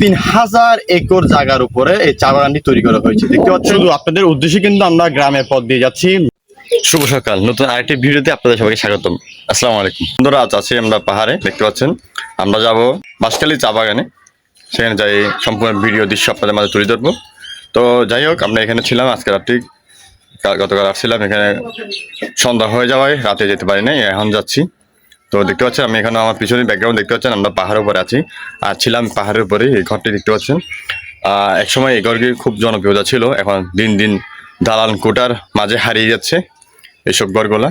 তিন হাজার একর জায়গার উপরে এই চা বাগানটি তৈরি করা হয়েছে। দেখতে পাচ্ছেন? শুধু আপনাদের উদ্দেশ্যে কিন্তু আমরা গ্রামের পথ দিয়ে যাচ্ছি। শুভ সকাল। নতুন আরেকটি ভিডিওতে আপনাদের সবাইকে স্বাগতম। আসসালামু আলাইকুম। বন্ধুরা আজ আছি আমরা পাহাড়ে দেখতে পাচ্ছেন? আমরা যাব বাঁশখালী চা বাগানে। সেখানে যাই সম্পূর্ণ ভিডিও দৃশ্য আপনাদের মাঝে তুলে ধরবো। তো যাই হোক আমরা এখানে ছিলাম আজকে রাত্রি। গতকাল আসছিলাম এখানে সন্ধ্যা হয়ে যাওয়ায় রাতে যেতে পারি নাই এখন যাচ্ছি। তো দেখতে পাচ্ছেন, আমি এখানে আমার পিছনে ব্যাকগ্রাউন্ড দেখতে পাচ্ছেন, আমরা পাহাড়ের উপরে আছি। আর ছিলাম পাহাড়ের উপরে, এই ঘরটি দেখতে পাচ্ছেন। একসময় এই ঘরটি খুব জনপ্রিয়তা ছিল, এখন দিন দিন দালান কোটার মাঝে হারিয়ে যাচ্ছে এইসব ঘরগুলা।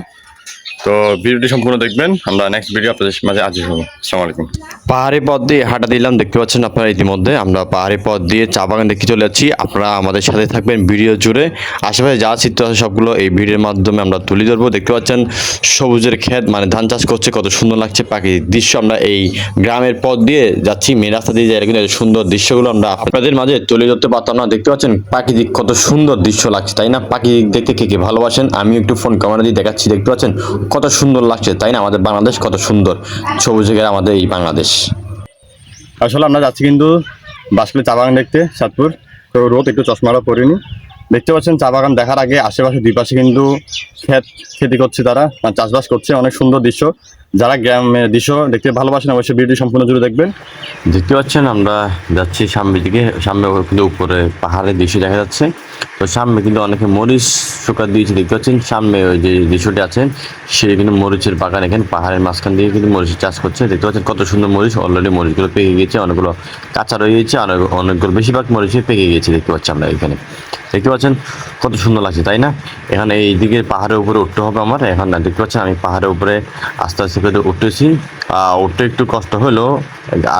তো ভিডিওটি সম্পূর্ণ দেখবেন। আমরা নেক্সট ভিডিও আপনাদের মাঝে হাজির হব। আসসালামু আলাইকুম। পাহাড়ি পথ দিয়ে হাঁটা দিলাম, দেখতে পাচ্ছেন আপনারা ইতিমধ্যে। আমরা পাহাড়ি পথ দিয়ে চা বাগান দেখতে চলে যাচ্ছি। আপনারা আমাদের সাথে থাকবেন ভিডিও জুড়ে। আশেপাশে যা চিত্র আছে সবগুলো এই ভিডিওর মাধ্যমে আমরা তুলে ধরবো। দেখতে পাচ্ছেন সবুজের ক্ষেত মানে ধান চাষ করছে, কত সুন্দর লাগছে প্রাকৃতিক দৃশ্য। আমরা এই গ্রামের পথ দিয়ে যাচ্ছি, মেন রাস্তা দিয়ে যাই। কিন্তু সুন্দর দৃশ্যগুলো আমরা আপনাদের মাঝে তুলে ধরতে পারতাম না। দেখতে পাচ্ছেন প্রাকৃতিক কত সুন্দর দৃশ্য লাগছে, তাই না? প্রাকৃতিক দেখতে কে কে ভালোবাসেন? আমি একটু ফোন ক্যামেরা দিয়ে দেখাচ্ছি। দেখতে পাচ্ছেন কত সুন্দর লাগছে, তাই না? আমাদের বাংলাদেশ কত সুন্দর। সবুজের আমাদের এই বাংলাদেশ। আসলে আমরা যাচ্ছি কিন্তু বাসলে চা বাগান দেখতে, সাতপুর। তো রোদ, একটু চশমাটা পরিনি। দেখতে পাচ্ছেন, চা বাগান দেখার আগে আশেপাশে দুই পাশে কিন্তু ক্ষেত খেতি করছে তারা মানে চাষবাস করছে, অনেক সুন্দর দৃশ্য। যারা গ্রামের দৃশ্য দেখতে ভালোবাসেন, অবশ্যই ভিডিওটি সম্পূর্ণ জুড়ে দেখবেন। দেখতে পাচ্ছেন, আমরা যাচ্ছি সামনের দিকে। সামনে কিন্তু উপরে পাহাড়ের দৃশ্য দেখা যাচ্ছে। তো সামনে কিন্তু অনেকে মরিচ শুকা দিয়েছে, দেখতে পাচ্ছেন। সামনে ওই যে দৃশ্যটি আছে সেই কিন্তু মরিচের বাগান, এখানে পাহাড়ের মাঝখান দিয়ে কিন্তু মরিচের চাষ করছে। দেখতে পাচ্ছেন কত সুন্দর মরিচ অলরেডি মরিচগুলো পেকে গিয়েছে, অনেকগুলো কাঁচা রয়ে গেছে অনেক অনেকগুলো বেশিরভাগ মরিচই পেকে গিয়েছে, দেখতে পাচ্ছি আমরা এখানে। দেখতে পাচ্ছেন কত সুন্দর লাগছে, তাই না? এখানে এই দিকে পাহাড়ের উপরে উঠতে হবে আমার। এখন দেখতে পাচ্ছেন আমি পাহাড়ের উপরে আস্তে আস্তে করে উঠতেছি। উঠতে একটু কষ্ট হলেও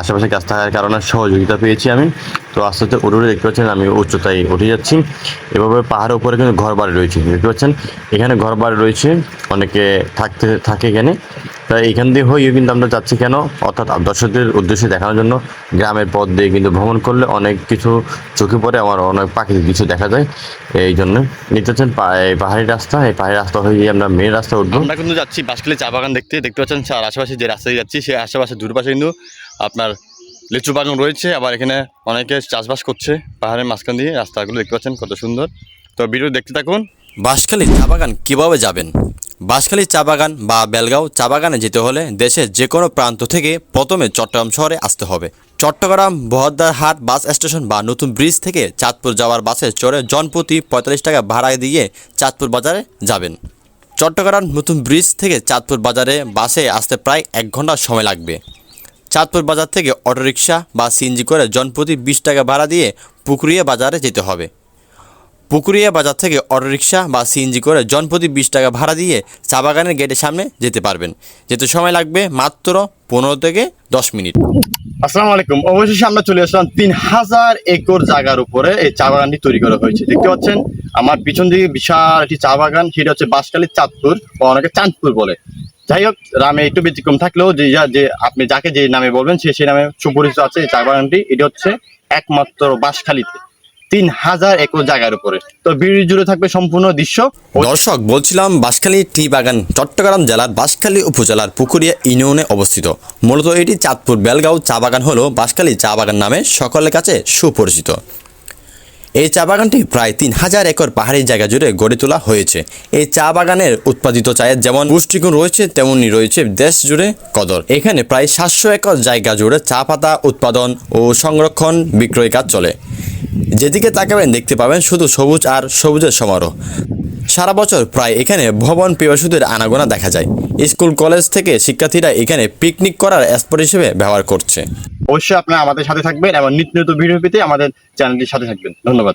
আশেপাশে গাছ থাকার কারণে সহযোগিতা পেয়েছি আমি। তো আস্তে আস্তে উঠে উঠে দেখতে পাচ্ছেন আমি উচ্চতায় উঠে যাচ্ছি। এভাবে পাহাড়ের উপরে কিন্তু ঘর বাড়ি রয়েছে, দেখতে পাচ্ছেন? এখানে ঘর বাড়ি রয়েছে, অনেকে থাকতে, থাকে এখানে। তাই এখান দিয়ে হয়েও কিন্তু আমরা যাচ্ছি কেন? অর্থাৎ দর্শকদের উদ্দেশ্যে দেখানোর জন্য গ্রামের পথ দিয়ে কিন্তু ভ্রমণ করলে অনেক কিছু চোখে পড়ে আমার অনেক প্রাকৃতিক কিছু দেখা যায়। এই জন্য পা- এই পাহাড়ি রাস্তা। এই পাহাড়ি রাস্তা হয়ে গিয়ে আমরা মেন রাস্তা উঠবো। আমরা কিন্তু যাচ্ছি বাসখালী চা বাগান দেখতে। দেখতে পাচ্ছেন স্যার আশেপাশে যে রাস্তায় যাচ্ছি, সেই আশেপাশে দুপাশে কিন্তু আপনার লিচু বাগান রয়েছে। আবার এখানে অনেকে চাষবাস করছে পাহাড়ের মাঝখান দিয়ে। রাস্তাগুলো দেখতে পাচ্ছেন কত সুন্দর। তো ভিডিও দেখতে থাকুন। বাঁশখালী চা বাগান কীভাবে যাবেন? বাঁশখালী চা বাগান বা বেলগাঁও চা বাগানে যেতে হলে দেশের যে কোনো প্রান্ত থেকে প্রথমে চট্টগ্রাম শহরে আসতে হবে। চট্টগ্রাম বহদ্দারহাট বাস স্টেশন বা নতুন ব্রিজ থেকে চাঁদপুর যাওয়ার বাসে চড়ে জনপ্রতি পঁয়তাল্লিশ টাকা ভাড়া দিয়ে চাঁদপুর বাজারে যাবেন। চট্টগ্রাম নতুন ব্রিজ থেকে চাঁদপুর বাজারে বাসে আসতে প্রায় এক ঘণ্টা সময় লাগবে। চাঁদপুর বাজার থেকে অটোরিকশা বা সিএনজি করে জনপ্রতি বিশ টাকা ভাড়া দিয়ে পুকুরিয়া বাজারে যেতে হবে। পুকুরিয়া বাজার থেকে অটোরিকশা বা সিএনজি করে জনপ্রতি বিশ টাকা ভাড়া দিয়ে চা বাগানের গেটের সামনে যেতে পারবেন। যেতে সময় লাগবে মাত্র পনেরো থেকে দশ মিনিট। আসসালামু আলাইকুম। অবশেষে আমরা চলে আসলাম তিন হাজার একর জায়গার উপরে এই চা বাগানটি তৈরি করা হয়েছে। দেখতে পাচ্ছেন, আমার পিছন দিকে বিশাল একটি চা বাগান, সেটা হচ্ছে বাঁশখালীর চাঁদপুর বা অনেকে চাঁদপুর বলে। যাই হোক নামে একটু ব্যতিক্রম থাকলেও যে যা- যে আপনি যাকে যে নামে বলবেন, সে সেই নামে সুপরিচিত আছে এই চা বাগানটি। এটি হচ্ছে একমাত্র বাঁশখালীতে। তিন হাজার একর জায়গার উপরে। তো বিড়ি জুড়ে থাকবে সম্পূর্ণ দৃশ্য। দর্শক, বলছিলাম বাঁশখালী টি বাগান, চট্টগ্রাম জেলার বাঁশখালী উপজেলার পুকুরিয়া ইউনিয়নে অবস্থিত। মূলত এটি চাঁদপুর বেলগাঁও চা বাগান হলো বাঁশখালী চা বাগান নামে সকলের কাছে সুপরিচিত। এই চা বাগানটি প্রায় তিন হাজার একর পাহাড়ি জায়গা জুড়ে গড়ে তোলা হয়েছে। এই চা বাগানের উৎপাদিত চায়ের যেমন পুষ্টিগুণ রয়েছে তেমনই রয়েছে দেশ জুড়ে কদর। এখানে প্রায় সাতশো একর জায়গা জুড়ে চা পাতা উৎপাদন ও সংরক্ষণ বিক্রয় কাজ চলে। যেদিকে তাকাবেন দেখতে পাবেন শুধু সবুজ আর সবুজের সমারোহ। সারা বছর প্রায় এখানে ভবন পিপাসুদের আনাগোনা দেখা যায়। স্কুল, কলেজ থেকে শিক্ষার্থীরা এখানে পিকনিক করার স্পট হিসেবে ব্যবহার করছে। অবশ্যই আপনারা আমাদের সাথে থাকবেন এবং নিত্য নতুন ভিডিও পেতে আমাদের চ্যানেলটির সাথে থাকবেন। ধন্যবাদ।